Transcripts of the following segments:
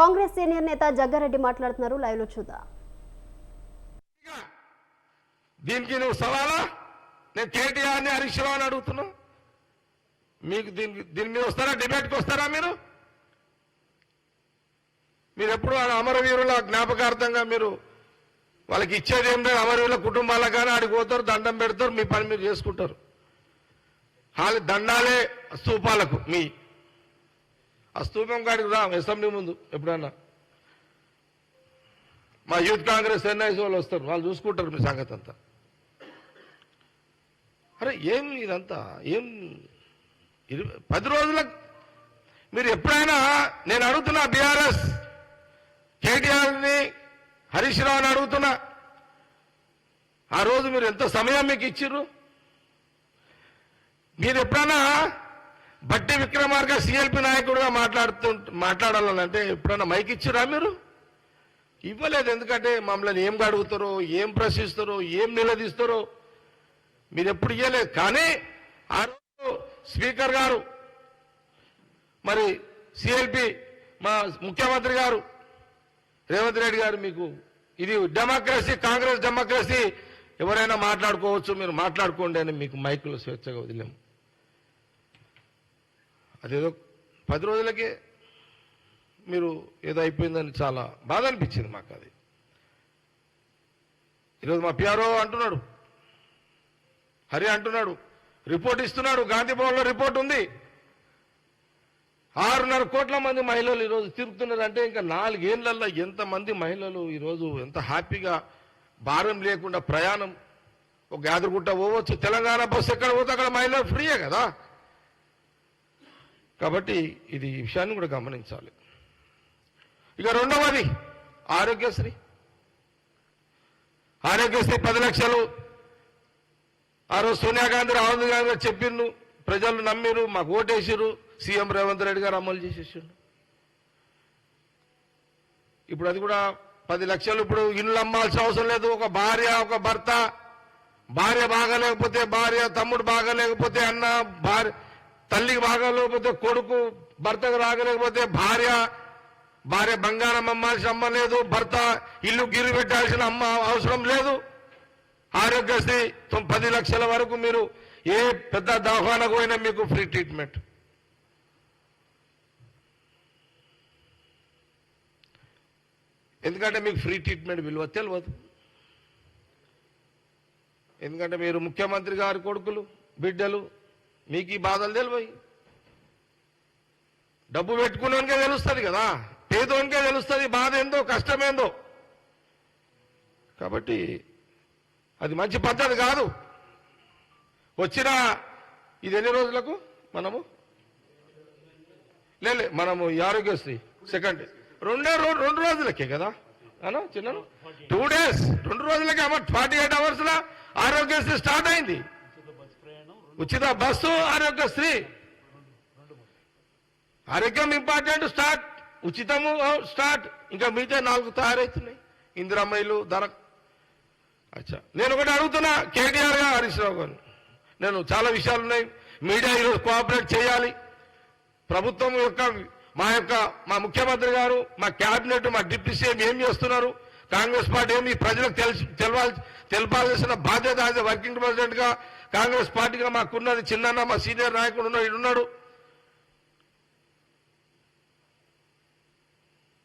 Congress senior నేత జగ్గారెడ్డి మాట్లాడుతున్నారు. లైవ్లో చూద్దాం. దీనికి నువ్వు సవాలా? నేను కేటీఆర్ని హరీష్ రావు అని అడుగుతున్నా. మీకు దీనికి దీని మీద వస్తారా? డిబేట్కి వస్తారా మీరు? మీరు ఎప్పుడు అమరవీరుల జ్ఞాపకార్థంగా మీరు వాళ్ళకి ఇచ్చేది ఏం లేదు. అమరవీరుల కుటుంబాలకు కానీ ఆడికి పోతారు దండం పెడతారు మీ పని మీరు చేసుకుంటారు. వాళ్ళ దండాలే స్తూపాలకు మీ ఆ స్తూపం కాడికి రా అసెంబ్లీ ముందు ఎప్పుడన్నా. మా యూత్ కాంగ్రెస్ ఎన్ఐసి వాళ్ళు వస్తారు వాళ్ళు చూసుకుంటారు మీ సంగతి అంతా. అరే ఏం ఇదంతా? ఏం పది రోజుల మీరు ఎప్పుడైనా నేను అడుగుతున్నా బీఆర్ఎస్ కేటీఆర్ని హరీష్ రావుని అడుగుతున్నా. ఆ రోజు మీరు ఎంత సమయం మీకు ఇచ్చిర్రు? మీరు ఎప్పుడైనా బట్టి విక్రమార్క సిఎల్పి నాయకుడుగా మాట్లాడుతూ మాట్లాడాలంటే ఎప్పుడైనా మైక్ ఇచ్చిరా మీరు? ఇవ్వలేదు. ఎందుకంటే మమ్మల్ని ఏం అడుగుతారో ఏం ప్రశ్నిస్తారో ఏం నిలదీస్తారో మీరు ఎప్పుడు ఇవ్వలేదు కానీ ఆ రోజు స్పీకర్ గారు మరి సిఎల్పి మా ముఖ్యమంత్రి గారు రేవంత్ రెడ్డి గారు మీకు ఇది డెమోక్రసీ కాంగ్రెస్ డెమోక్రసీ ఎవరైనా మాట్లాడుకోవచ్చు మీరు మాట్లాడుకోండి అని మీకు మైకులు స్వేచ్ఛగా వదిలేము. అదేదో పది రోజులకే మీరు ఏదో అయిపోయిందని చాలా బాధ అనిపించింది మాకు అది ఈరోజు మా పిఆర్ఓ అంటున్నాడు. హరి అంటున్నాడు. రిపోర్ట్ ఇస్తున్నాడు. గాంధీ భవన్లో రిపోర్ట్ ఉంది. ఆరున్నర కోట్ల మంది మహిళలు ఈరోజు తిరుగుతున్నారు అంటే ఇంకా నాలుగేళ్ళలో ఎంతమంది మహిళలు ఈరోజు ఎంత హ్యాపీగా భారం లేకుండా ప్రయాణం ఒక యాదరుగుట్ట పోవచ్చు. తెలంగాణ బస్సు ఎక్కడ పోతే అక్కడ మహిళలు ఫ్రీయే కదా. కాబట్టి ఇది ఈ విషయాన్ని కూడా గమనించాలి. ఇక రెండవది ఆరోగ్యశ్రీ. ఆరోగ్యశ్రీ పది లక్షలు. ఆ రోజు సోనియా గాంధీ రాహుల్ గాంధీ గారు చెప్పిండు ప్రజలు నమ్మిరు మాకు ఓటేసిరు సీఎం రేవంత్ రెడ్డి గారు అమలు చేసేసిండు ఇప్పుడు అది కూడా పది లక్షలు ఇప్పుడు ఇల్లు అమ్మాల్సిన అవసరం లేదు. ఒక భార్య ఒక భర్త భార్య బాగాలేకపోతే భార్య తమ్ముడు బాగాలేకపోతే అన్న భార్య తల్లికి బాగాలేకపోతే కొడుకు భర్తకు రాగలేకపోతే భార్య భార్య బంగారం అమ్మాల్సిన అమ్మ లేదు భర్త ఇల్లు గిరి పెట్టాల్సిన అమ్మ అవసరం లేదు. ఆరోగ్యశ్రీ తొమ్- పది లక్షల వరకు మీరు ఏ పెద్ద దవాఖానకు పోయినా మీకు ఫ్రీ ట్రీట్మెంట్. ఎందుకంటే మీకు ఫ్రీ ట్రీట్మెంట్ విలువ తెలియదు. ఎందుకంటే మీరు ముఖ్యమంత్రి గారి కొడుకులు బిడ్డలు మీకు ఈ బాధలు తెలివయి డబ్బు పెట్టుకునేకే తెలుస్తుంది కదా. పేదోనికే తెలుస్తుంది బాధ ఏందో కష్టమేందో. కాబట్టి అది మంచి పద్ధతి కాదు. వచ్చిన ఇది ఎన్ని రోజులకు మనము? లేలే మనము ఈ ఆరోగ్యశ్రీ సెకండ్ రెండే రో రెండు రోజులకే కదా? అనా చిన్న టూ డేస్ రెండు రోజులకే అమ్మ ఫార్టీ ఎయిట్ అవర్స్లో ఆరోగ్యశ్రీ స్టార్ట్ అయింది. ఉచిత బస్సు ఆరోగ్య స్త్రీ ఆరోగ్యం ఇంపార్టెంట్ స్టార్ట్. ఉచితము స్టార్ట్. ఇంకా మిగతా నాలుగు తయారవుతున్నాయి ఇందిరమ్మయ్యలు ధర. అచ్చా. నేను ఒకటి అడుగుతున్నా కేటీఆర్ గారు హరీష్ రావు గారు. నేను చాలా విషయాలు ఉన్నాయి మీడియా ఈరోజు కోఆపరేట్ చేయాలి. ప్రభుత్వం యొక్క మా యొక్క మా ముఖ్యమంత్రి గారు మా క్యాబినెట్ మా డిప్యూటీ సీఎం ఏం చేస్తున్నారు? కాంగ్రెస్ పార్టీ ఏమి ప్రజలకు తెలిసి తెలవాలి తెలపాల్సిన బాధ్యత యాజ్ వర్కింగ్ ప్రెసిడెంట్గా కాంగ్రెస్ పార్టీగా మాకున్నది చిన్న మా సీనియర్ నాయకుడు ఉన్నాడు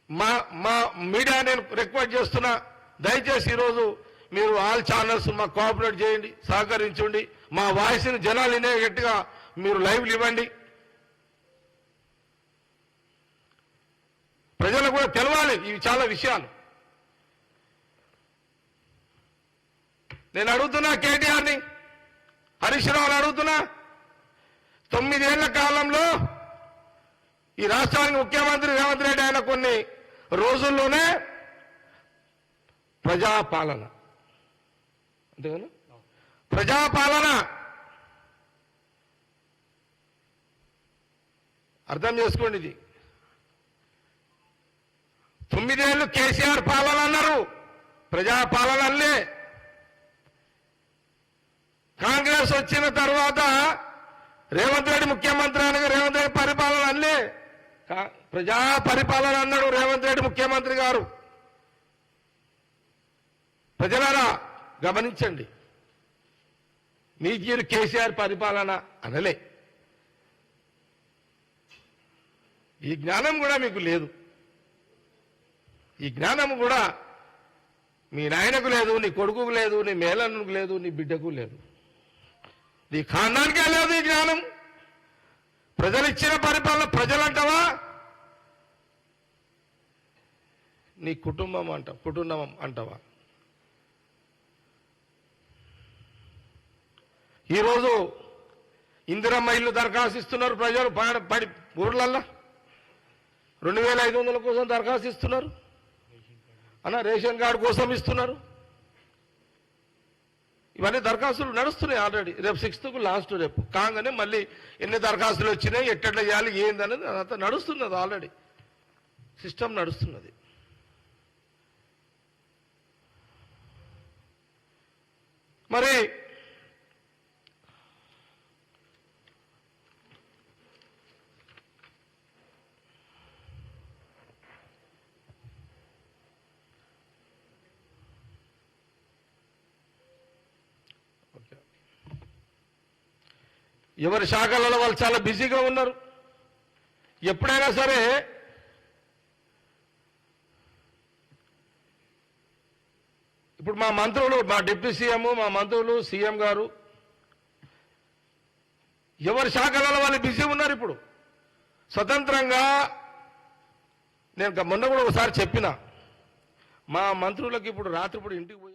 మా మా మీడియా నేను రిక్వెస్ట్ చేస్తున్నా దయచేసి ఈరోజు మీరు ఆల్ ఛానల్స్ మాకు కోఆపరేట్ చేయండి సహకరించండి మా వాయిస్ని జనాలు వినేటట్టుగా మీరు లైవ్లు ఇవ్వండి. ప్రజలకు కూడా తెలవాలి ఇవి చాలా విషయాలు. నేను అడుగుతున్నా కేటీఆర్ని. హరీష్ రావుని అడుగుతున్నా. తొమ్మిదేళ్ళ కాలంలో ఈ రాష్ట్రానికి ముఖ్యమంత్రి రేవంత్ రెడ్డి ఆయన కొన్ని రోజుల్లోనే ప్రజాపాలన. అంతేగాను? ప్రజాపాలన. అర్థం చేసుకోండి ఇది. తొమ్మిదేళ్ళు కేసీఆర్ పాలన అన్నారు. ప్రజాపాలన అల్లే కాంగ్రెస్ వచ్చిన తర్వాత రేవంత్ రెడ్డి ముఖ్యమంత్రి అనగా రేవంత్ రెడ్డి పరిపాలన అల్లే. కా- ప్రజా పరిపాలన అన్నాడు రేవంత్ రెడ్డి ముఖ్యమంత్రి గారు. ప్రజలారా గమనించండి. మీ కేసీఆర్ పరిపాలన అనలే. ఈ జ్ఞానం కూడా మీకు లేదు. ఈ జ్ఞానం కూడా మీ నాయనకు లేదు నీ కొడుకుకు లేదు నీ మేళనకు లేదు నీ బిడ్డకు లేదు. నీ ఖాండానికే లేదు ఈ జ్ఞానం? ప్రజలు ఇచ్చిన పరిపాలన ప్రజలంటవా? నీ కుటుంబం అంట కుటుంబం అంటావా? ఈరోజు ఇందిరమ్మ ఇల్లు దరఖాస్తు ఇస్తున్నారు ప్రజలు పడి పడి ఊర్లల్లో. రెండు వేల ఐదు వందల కోసం దరఖాస్తు ఇస్తున్నారు. అన్న రేషన్ కార్డు కోసం ఇస్తున్నారు. ఇవన్నీ దరఖాస్తులు నడుస్తున్నాయి ఆల్రెడీ. రేపు సిక్స్త్కు లాస్ట్ రేపు. కాగానే మళ్ళీ ఎన్ని దరఖాస్తులు వచ్చినాయి ఎట్టెట్లా చేయాలి ఏందనేది అదంతా నడుస్తున్నది ఆల్రెడీ. సిస్టమ్ నడుస్తున్నది. మరి ఎవరి శాఖలలో వాళ్ళు చాలా బిజీగా ఉన్నారు. ఎప్పుడైనా సరే ఇప్పుడు మా మంత్రులు మా డిప్యూటీ సీఎం మా మంత్రులు సీఎం గారు ఎవరి శాఖలలో వాళ్ళు బిజీ ఉన్నారు ఇప్పుడు? స్వతంత్రంగా నేను మొన్న కూడా ఒకసారి చెప్పిన మా మంత్రులకు ఇప్పుడు రాత్రిపూట ఇంటికి పోయి